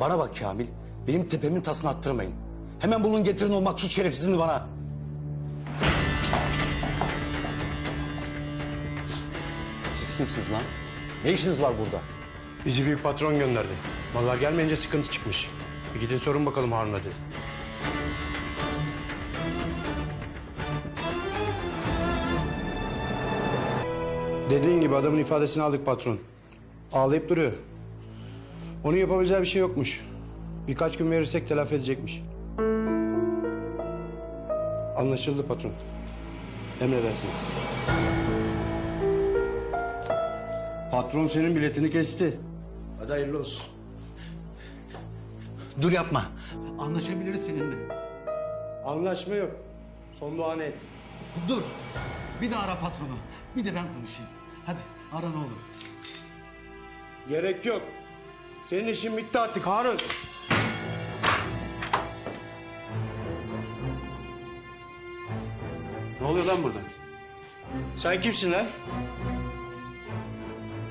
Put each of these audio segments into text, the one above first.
Bana bak Kamil. Benim tepemin tasını attırmayın. Hemen bulun getirin o maksut şerefsizini bana. Siz kimsiniz lan? Ne işiniz var burada? Bizi büyük patron gönderdi. Mallar gelmeyince sıkıntı çıkmış. Bir gidin sorun bakalım Harun'a dedi. Dediğin gibi adamın ifadesini aldık patron. Ağlayıp duruyor. Onun yapabileceği bir şey yokmuş. Birkaç gün verirsek telafi edecekmiş. Anlaşıldı patron. Emredersiniz. Patron senin biletini kesti. Hadi hayırlı olsun. Dur yapma. Anlaşabiliriz seninle. Anlaşma yok. Son duanı et. Dur. Bir de ara patronu. Bir de ben konuşayım. Hadi ara ne olur. Gerek yok. Senin işin bitti artık Harun. Ne oluyor lan burada? Sen kimsin lan?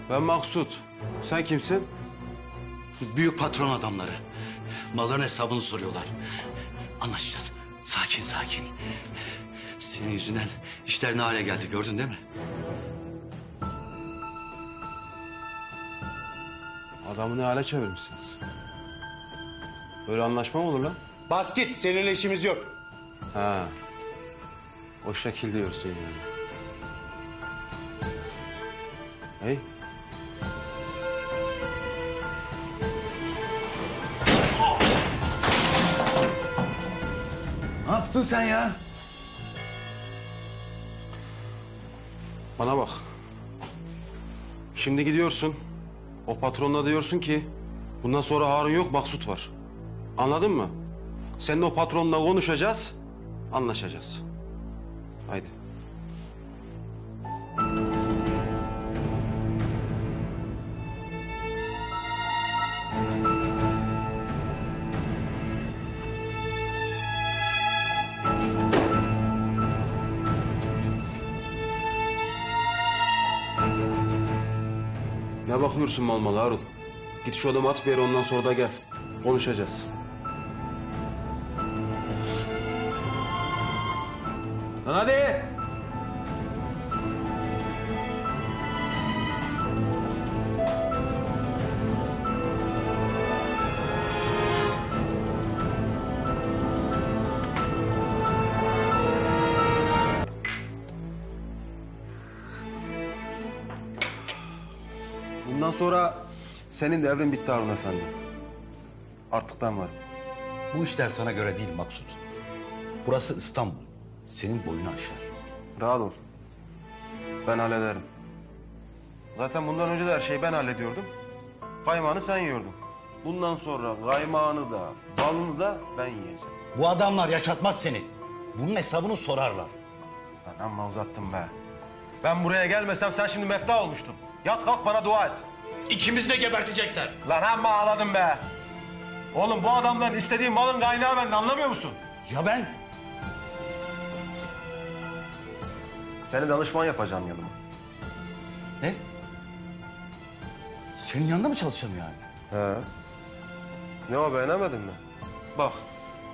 Ben Maksut. Sen kimsin? Büyük patron adamları. Malların hesabını soruyorlar. Anlaşacağız. Sakin sakin. Senin yüzünden işler ne hale geldi gördün değil mi? Adamı ne hale çevirmişsiniz? Böyle anlaşma mı olur lan? Bas git. Seninle işimiz yok. Ha. O şekil diyorsun yani. Hey. Ne yaptın sen ya? Bana bak. Şimdi gidiyorsun. O patronla diyorsun ki bundan sonra Harun yok Maksut var. Anladın mı? Senin o patronla konuşacağız, anlaşacağız. Haydi. Ne bakıyorsun mal Harun? Git şu adamı at bir yere ondan sonra da gel. Konuşacağız. Lan hadi. Bundan sonra senin devrin bitti Harun Efendi. Artık ben varım. Bu işler sana göre değil Maksut. Burası İstanbul. Senin boyunu aşar. Rahat ol. Ben hallederim. Zaten bundan önce de her şeyi ben hallediyordum. Kaymağını sen yiyordun. Bundan sonra kaymağını da, balını da ben yiyeceğim. Bu adamlar yaşatmaz seni. Bunun hesabını sorarlar. Lan amma uzattım be. Ben buraya gelmesem sen şimdi mefta olmuştun. Yat kalk bana dua et. İkimizi de gebertecekler. Lan amma ağladım be. Oğlum bu adamların istediği malın kaynağı bende anlamıyor musun? Ya ben? Seni danışman yapacağım yanıma. Ne? Senin yanında mı çalışacağım yani? He. Ne o beğenemedin mi? Bak.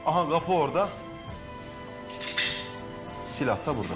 Aha kapı orada. Silah da burada.